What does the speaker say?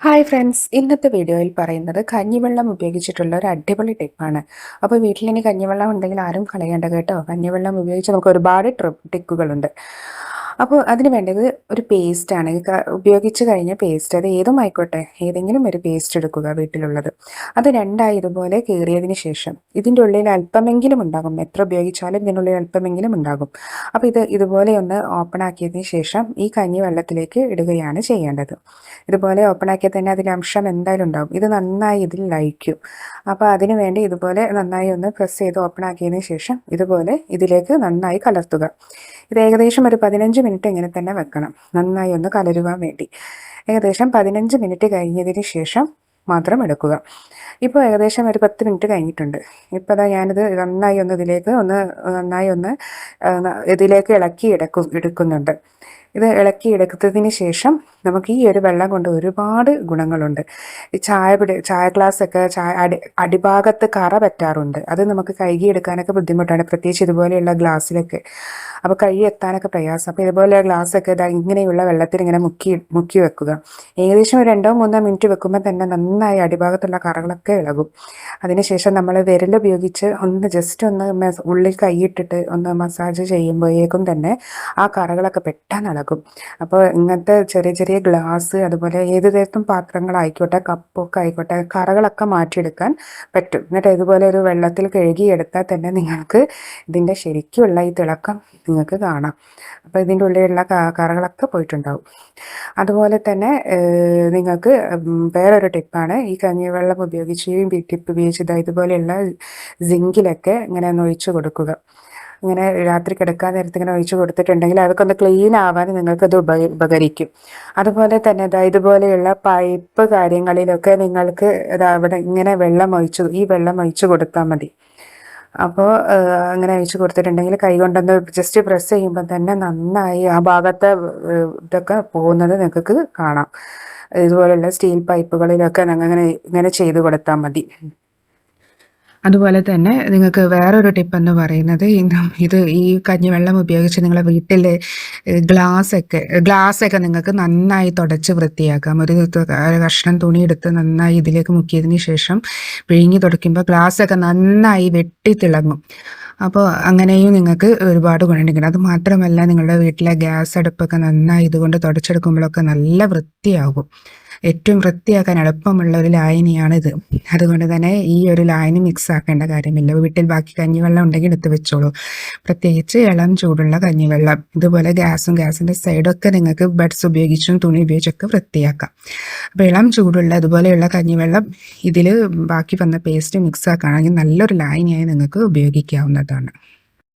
Hi friends ഇന്നത്തെ വീഡിയോയിൽ പറയുന്നത് കഞ്ഞിവെള്ളം ഉപയോഗിച്ചിട്ടുള്ള ഒരു അടിപൊളി ടിപ്പാണ് അപ്പോൾ വീട്ടിലിനി കഞ്ഞിവെള്ളം ഉണ്ടെങ്കിൽ ആരും കളയേണ്ട കേട്ടോ. കഞ്ഞിവെള്ളം ഉപയോഗിച്ച് നമുക്ക് ഒരുപാട് ട്രിക്കുകളുണ്ട് അപ്പോൾ അതിന് വേണ്ടത് ഒരു പേസ്റ്റാണ് ഉപയോഗിച്ച് കഴിഞ്ഞ പേസ്റ്റ് അത് ഏതും ആയിക്കോട്ടെ ഏതെങ്കിലും ഒരു പേസ്റ്റ് എടുക്കുക വീട്ടിലുള്ളത്. അത് രണ്ടായി ഇതുപോലെ കീറിയതിന് ശേഷം ഇതിന്റെ ഉള്ളിൽ അല്പമെങ്കിലും ഉണ്ടാകും. എത്ര ഉപയോഗിച്ചാലും ഇതിനുള്ളിൽ അല്പമെങ്കിലും ഉണ്ടാകും. അപ്പോൾ ഇത് ഇതുപോലെ ഒന്ന് ഓപ്പൺ ആക്കിയതിന് ശേഷം ഈ കഞ്ഞി വെള്ളത്തിലേക്ക് ഇടുകയാണ് ചെയ്യേണ്ടത്. ഇതുപോലെ ഓപ്പൺ ആക്കിയാൽ തന്നെ അതിൽ അംശം എന്തായാലും ഉണ്ടാകും. ഇത് നന്നായി ഇതിൽ ലയിക്കും. അപ്പോൾ അതിന് വേണ്ടി ഇതുപോലെ നന്നായി ഒന്ന് പ്രസ് ചെയ്ത് ഓപ്പൺ ആക്കിയതിന് ശേഷം ഇതുപോലെ ഇതിലേക്ക് നന്നായി കലർത്തുക. ഇത് ഏകദേശം ഒരു പതിനഞ്ച് മിനിറ്റ് ഇങ്ങനെ തന്നെ വെക്കണം. നന്നായി ഒന്ന് കലരുവാൻ വേണ്ടി. ഏകദേശം പതിനഞ്ച് മിനിറ്റ് കഴിഞ്ഞതിന് ശേഷം മാത്രം എടുക്കുക. ഇപ്പോൾ ഏകദേശം ഒരു പത്ത് മിനിറ്റ് കഴിഞ്ഞിട്ടുണ്ട്. ഇപ്പോൾ അതാ ഞാനിത് നന്നായി ഒന്ന് ഇതിലേക്ക് ഒന്ന് നന്നായി ഒന്ന് ഇതിലേക്ക് ഇളക്കി എടുക്കും എടുക്കുന്നുണ്ട്. ഇത് ഇളക്കി എടുത്തതിന് ശേഷം നമുക്ക് ഈ ഒരു വെള്ളം കൊണ്ട് ഒരുപാട് ഗുണങ്ങളുണ്ട്. ഈ ചായ പിടി ചായ ഗ്ലാസ്സൊക്കെ ചായ അടി അടിഭാഗത്ത് കറ പറ്റാറുണ്ട്. അത് നമുക്ക് കഴുകിയെടുക്കാനൊക്കെ ബുദ്ധിമുട്ടാണ്. പ്രത്യേകിച്ച് ഇതുപോലെയുള്ള ഗ്ലാസ്സിലൊക്കെ അപ്പോൾ കൈ എത്താനൊക്കെ പ്രയാസം. അപ്പോൾ ഇതുപോലെ ഗ്ലാസ്സൊക്കെ ഇതാ ഇങ്ങനെയുള്ള വെള്ളത്തിൽ ഇങ്ങനെ മുക്കി മുക്കി വെക്കുക. ഏകദേശം രണ്ടോ മൂന്നോ മിനിറ്റ് വെക്കുമ്പോൾ തന്നെ നന്നായി അടിഭാഗത്തുള്ള കറകളൊക്കെ ഇളകും. അതിനുശേഷം നമ്മൾ വിരൽ ഉപയോഗിച്ച് ഒന്ന് ജസ്റ്റ് ഒന്ന് ഉള്ളിൽ കൈയിട്ടിട്ട് ഒന്ന് മസാജ് ചെയ്യുമ്പോഴേക്കും തന്നെ ആ കറകളൊക്കെ പെട്ടെന്ന് അപ്പോൾ ഇങ്ങനത്തെ ചെറിയ ചെറിയ ഗ്ലാസ് അതുപോലെ ഏത് തരത്തും പാത്രങ്ങളായിക്കോട്ടെ കപ്പൊക്കെ ആയിക്കോട്ടെ കറകളൊക്കെ മാറ്റിയെടുക്കാൻ പറ്റും. എന്നിട്ട് ഇതുപോലെ ഒരു വെള്ളത്തിൽ കഴുകിയെടുത്താൽ തന്നെ നിങ്ങൾക്ക് ഇതിന്റെ ശരിക്കുള്ള ഈ തിളക്കം നിങ്ങൾക്ക് കാണാം. അപ്പോൾ ഇതിന്റെ ഉള്ളിലുള്ള കറകളൊക്കെ പോയിട്ടുണ്ടാവും. അതുപോലെ തന്നെ നിങ്ങൾക്ക് വേറൊരു ടിപ്പാണ്. ഈ കഞ്ഞിവെള്ളം ഉപയോഗിച്ച് ടിപ്പ് ഉപയോഗിച്ച് ഇതുപോലെയുള്ള സിങ്കിലൊക്കെ ഇങ്ങനെ ഒഴിച്ചു കൊടുക്കുക. ഇങ്ങനെ രാത്രി കിടക്കാൻ നേരത്ത് ഇങ്ങനെ ഒഴിച്ചു കൊടുത്തിട്ടുണ്ടെങ്കിൽ അതൊക്കെ ഒന്ന് ക്ലീൻ ആവാൻ നിങ്ങൾക്കത് ഉപ ഉപകരിക്കും. അതുപോലെ തന്നെ ഇതുപോലെയുള്ള പൈപ്പ് കാര്യങ്ങളിലൊക്കെ നിങ്ങൾക്ക് അവിടെ ഇങ്ങനെ വെള്ളം ഒഴിച്ചു ഈ വെള്ളം ഒഴിച്ചു കൊടുത്താൽ മതി. അപ്പോൾ അങ്ങനെ ഒഴിച്ച് കൊടുത്തിട്ടുണ്ടെങ്കിൽ കൈ കൊണ്ടൊന്ന് ജസ്റ്റ് പ്രസ് ചെയ്യുമ്പോൾ തന്നെ നന്നായി ആ ഭാഗത്തെ ഇതൊക്കെ പോകുന്നത് നിങ്ങൾക്ക് കാണാം. ഇതുപോലെയുള്ള സ്റ്റീൽ പൈപ്പുകളിലൊക്കെ അങ്ങനെ ഇങ്ങനെ ചെയ്ത് കൊടുത്താൽ മതി. അതുപോലെ തന്നെ നിങ്ങൾക്ക് വേറൊരു ടിപ്പ് എന്ന് പറയുന്നത് ഇത് ഈ കഞ്ഞിവെള്ളം ഉപയോഗിച്ച് നിങ്ങളെ വീട്ടിൽ ഗ്ലാസ്സൊക്കെ ഗ്ലാസ്സൊക്കെ നിങ്ങൾക്ക് നന്നായി തുടച്ച് വൃത്തിയാക്കാം. ഒരു കഷ്ണം തുണി എടുത്ത് നന്നായി ഇതിലേക്ക് മുക്കിയതിന് ശേഷം പിഴിഞ്ഞ് തുടയ്ക്കുമ്പോൾ ഗ്ലാസ്സൊക്കെ നന്നായി വെട്ടി തിളങ്ങും. അപ്പോൾ അങ്ങനെയും നിങ്ങൾക്ക് ഒരുപാട് ഗുണമുണ്ടെങ്കിൽ അത് മാത്രമല്ല നിങ്ങളുടെ വീട്ടിലെ ഗ്യാസ് അടുപ്പൊക്കെ നന്നായി ഇതുകൊണ്ട് തുടച്ചെടുക്കുമ്പോഴൊക്കെ നല്ല വൃത്തിയാകും. ഏറ്റവും വൃത്തിയാക്കാൻ എളുപ്പമുള്ള ഒരു ലായനിയാണിത്. അതുകൊണ്ട് തന്നെ ഈ ഒരു ലായനി മിക്സ് ആക്കേണ്ട കാര്യമില്ല. വീട്ടിൽ ബാക്കി കഞ്ഞിവെള്ളം ഉണ്ടെങ്കിൽ എടുത്ത് വെച്ചോളൂ. പ്രത്യേകിച്ച് ഇളം ചൂടുള്ള കഞ്ഞിവെള്ളം. ഇതുപോലെ ഗ്യാസും ഗ്യാസിന്റെ സൈഡൊക്കെ നിങ്ങൾക്ക് ബഡ്സ് ഉപയോഗിച്ചും തുണി ഉപയോഗിച്ചൊക്കെ വൃത്തിയാക്കാം. അപ്പോൾ ഇളം ചൂടുള്ള അതുപോലെയുള്ള കഞ്ഞിവെള്ളം ഇതിൽ ബാക്കി വന്ന പേസ്റ്റ് മിക്സ് ആക്കുകയാണെങ്കിൽ നല്ലൊരു ലായനിയായി നിങ്ങൾക്ക് ഉപയോഗിക്കാവുന്നതാണ്.